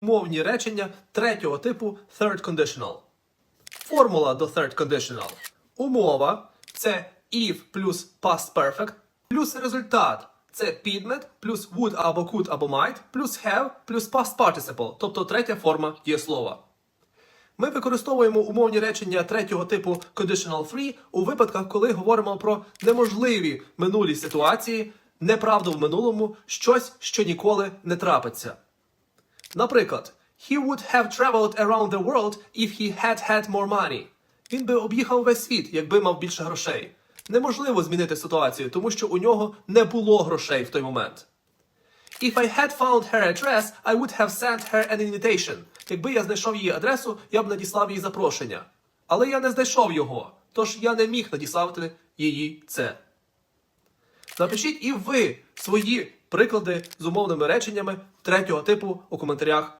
Мовні речення третього типу third conditional. Формула до third conditional. Умова це if плюс past perfect, плюс результат це підмет, плюс would або could або might, плюс have, плюс past participle, тобто третя форма дієслова. Ми використовуємо умовні речення третього типу conditional 3 у випадках, коли говоримо про неможливі минулі ситуації, неправду в минулому, щось, що ніколи не трапиться. Наприклад, he would have traveled around the world if he had had more money. Він би об'їхав весь світ, якби мав більше грошей. Неможливо змінити ситуацію, тому що у нього не було грошей в той момент. If I had found her address, I would have sent her an invitation. Якби я знайшов її адресу, я б надіслав їй запрошення. Але я не знайшов його, тож я не міг надіслати її це. Напишіть і ви свої приклади з умовними реченнями третього типу у коментарях